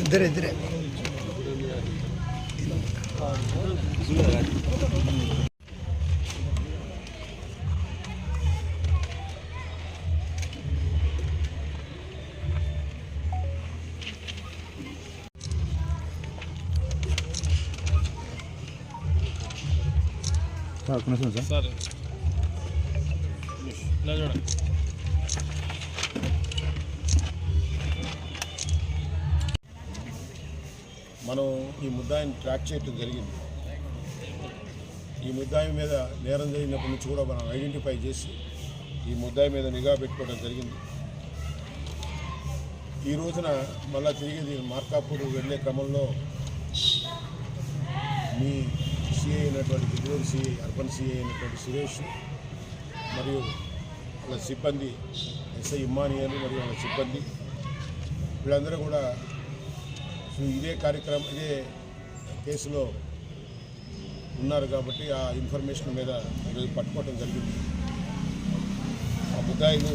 ఇద్దరే ఇద్దరే sir కొనసాగు sir sir ఇలా చూడండి మనం ఈ ముద్దాయిని ట్రాక్ చేయటం జరిగింది. ఈ ముద్దాయి మీద నేరం జరిగినప్పటి నుంచి కూడా మనం ఐడెంటిఫై చేసి ఈ ముద్దాయి మీద నిఘా పెట్టుకోవడం జరిగింది. ఈ రోజున మళ్ళా తిరిగి మార్కాపూర్ వెళ్ళే క్రమంలో మీ సిఐ అయినటువంటి గుంటూరు సిఐ అర్బన్ సిఐ అయినటువంటి సురేష్ మరియు వాళ్ళ సిబ్బంది ఎస్ఐ ఇమ్మానియన్ మరియు వాళ్ళ సిబ్బంది వీళ్ళందరూ కూడా ఇదే కార్యక్రమం ఇదే కేసులో ఉన్నారు కాబట్టి ఆ ఇన్ఫర్మేషన్ మీద ఈరోజు పట్టుకోవడం జరిగింది. ఆ ముద్దాయిలు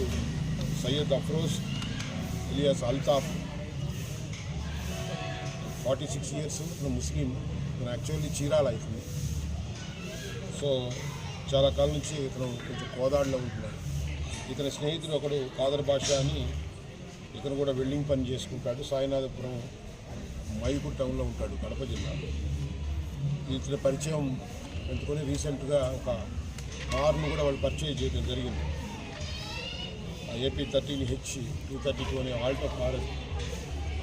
Syed Afroz Ilyas Altaf forty six years ఇతను ముస్లిం ఇతను యాక్చువల్లీ చీరాల ఇతను సో చాలా కాలం నుంచి ఇతను కొంచెం కోదాడులో ఉంటున్నాడు. ఇతని స్నేహితుడు ఒకడు కాదర్ భాష అని ఇతను కూడా వెల్డింగ్ పని చేసుకుంటాడు. సాయినాథపురం మైపూర్ టౌన్లో ఉంటాడు కడప జిల్లాలో ఇతని పరిచయం పెంచుకొని రీసెంట్గా ఒక కార్ను కూడా వాళ్ళు పర్చేజ్ చేయడం జరిగింది. AP thirteen H two thirty two అనే ఆల్టో కారు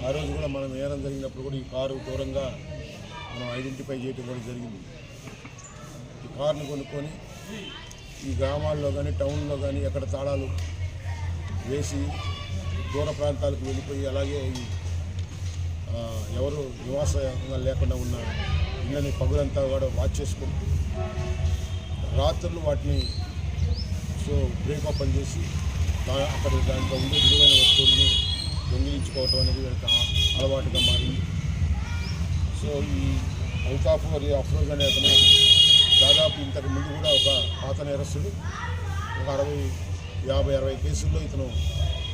ఆ రోజు కూడా మనం నేరం జరిగినప్పుడు కూడా ఈ కారు దూరంగా మనం ఐడెంటిఫై చేయడం కూడా జరిగింది. ఈ కారును కొనుక్కొని ఈ గ్రామాల్లో కానీ టౌన్లో కానీ ఎక్కడ తాళాలు వేసి దూర ప్రాంతాలకు వెళ్ళిపోయి అలాగే ఈ ఎవరు నివాసంగా లేకుండా ఉన్న ఇళ్ళని పగులంతా కూడా వాచ్ చేసుకుంటూ రాత్రులు వాటిని సో బ్రేక్ ఓపెన్ చేసి దా- అక్కడ దాంట్లో ఉండే విలువైన వస్తువుల్ని దొంగిలించుకోవటం అనేది వీళ్ళకి అలవాటుగా మారింది. సో ఈ అవుతాఫ్ మరియు అఫ్రోజ్ అనే అతను దాదాపు ఇంతకు ముందు కూడా ఒక పాత నేరస్తుడు ఒక అరవై యాభై అరవై కేసుల్లో ఇతను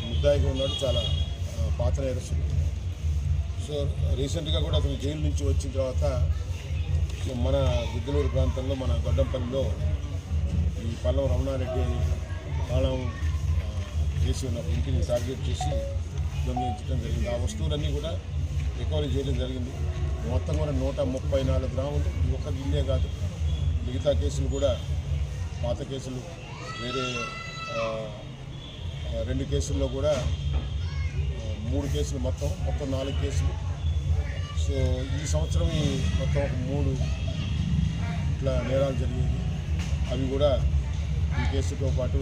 ముద్దాయిగా ఉన్నాడు చాలా పాత నేరస్తుడు. సో రీసెంట్గా కూడా అతను జైలు నుంచి వచ్చిన తర్వాత మన గుద్దలూరు ప్రాంతంలో మన గొడ్డంపల్లిలో ఈ పల్లం రమణారెడ్డి ప్రాణం చేసి వేసి ఉన్న ఇంటిని టార్గెట్ చేసి దొంగిలించడం జరిగింది. ఆ వస్తువులన్నీ కూడా రికవరీ చేయడం జరిగింది. మొత్తం కూడా నూట ముప్పై నాలుగు గ్రాములు. ఇది ఒక్క ఇల్లే కాదు మిగతా కేసులు కూడా పాత కేసులు వేరే రెండు కేసుల్లో కూడా మూడు కేసులు మొత్తం మొత్తం నాలుగు కేసులు. సో ఈ సంవత్సరం మొత్తం ఒక మూడు ఇట్లా నేరాలు జరిగాయి. అవి కూడా ఈ కేసుతో పాటు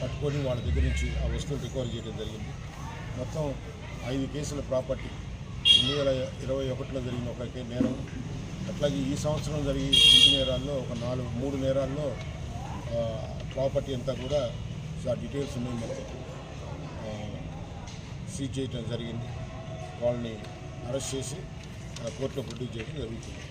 పట్టుకొని వాళ్ళ దగ్గర నుంచి ఆ వస్తువులు రికవరీ చేయడం జరిగింది. మొత్తం ఐదు కేసుల ప్రాపర్టీ రెండు వేల ఇరవై ఒకటిలో జరిగిన ఒక నేరం. అట్లాగే ఈ సంవత్సరం జరిగే ఇంటి నేరాల్లో ఒక నాలుగు మూడు నేరాల్లో ప్రాపర్టీ అంతా కూడా ఆ డీటెయిల్స్ ఉన్నాయి. మొత్తం సీజ్ చేయడం జరిగింది. వాళ్ళని అరెస్ట్ చేసి ఆ, కోర్టులో ప్రొడ్యూస్ చేయడం జరుగుతుంది.